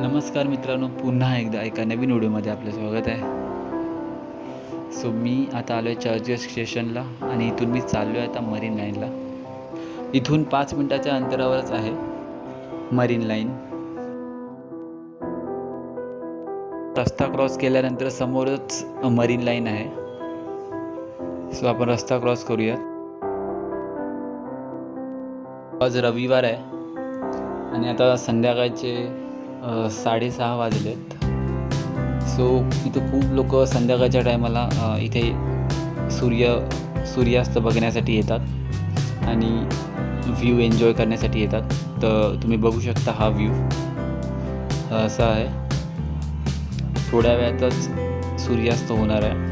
नमस्कार मित्रांनो पुन्हा एकदा एका नवीन व्हिडिओमध्ये आपलं स्वागत आहे. सो मी आता आलो आहे चर्चगेट स्टेशनला आणि इथून मी चाललो आहे आता मरीन लाईनला. इथून पाच मिनटाच्या अंतरावरच आहे मरीन लाईन. रस्ता क्रॉस केल्यानंतर समोरच मरीन लाईन आहे. सो आपण रस्ता क्रॉस करूयात. आज रविवार आहे आणि आता संध्याकाळचे साडेसहा वाजलेत. सो इथं खूप लोक संध्याकाळच्या टायमाला इथे सूर्य सूर्यास्त बघण्यासाठी येतात आणि व्ह्यू एन्जॉय करण्यासाठी येतात. तर तुम्ही बघू शकता हा व्ह्यू असा आहे. थोड्या वेळातच सूर्यास्त होणार आहे.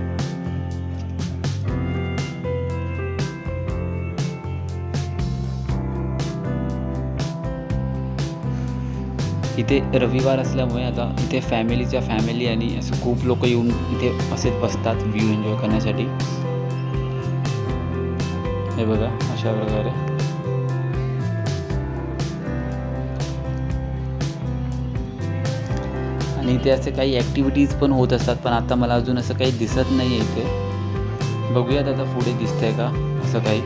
इथे रविवार असल्यामुळे आता इथे फॅमिलीच्या फॅमिली आणि असं खूप लोक येऊन इथे असेच बसतात व्ह्यू एन्जॉय करण्यासाठी. हे बघा अशा प्रकारे. आणि इथे असे काही ॲक्टिव्हिटीज पण होत असतात पण आता मला अजून असं काही दिसत नाही आहे इथे. बघूयात आता पुढे दिसतंय का असं काही.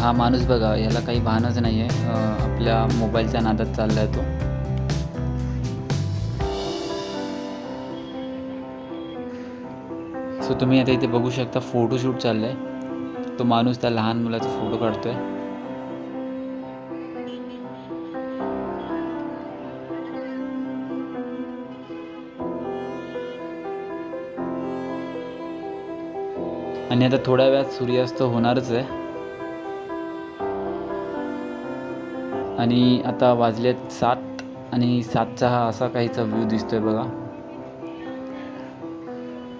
हा माणूस बघा याला काही भानच नाही आहे आपल्या मोबाईलच्या नादात चालला आहे तो. सो तुम्ही आता इथे बघू शकता फोटोशूट चाललं आहे तो माणूस त्या लहान मुलाचा फोटो काढतोय. आणि आता थोड्या वेळात सूर्यास्त होणारच आहे. आणि आता वाजलेत सात आणि सातचा हा असा काहीचा व्ह्यू दिसतोय बघा.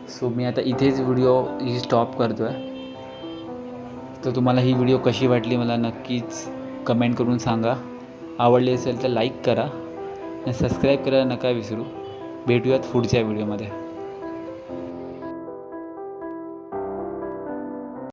सो मी आता इथेच व्हिडिओ ही स्टॉप करतो आहे तर तुम्हाला ही व्हिडिओ कशी वाटली मला नक्कीच कमेंट करून सांगा. आवडली असेल तर लाईक करा. आणि सबस्क्राईब करायला नका विसरू. भेटूयात पुढच्या व्हिडिओमध्ये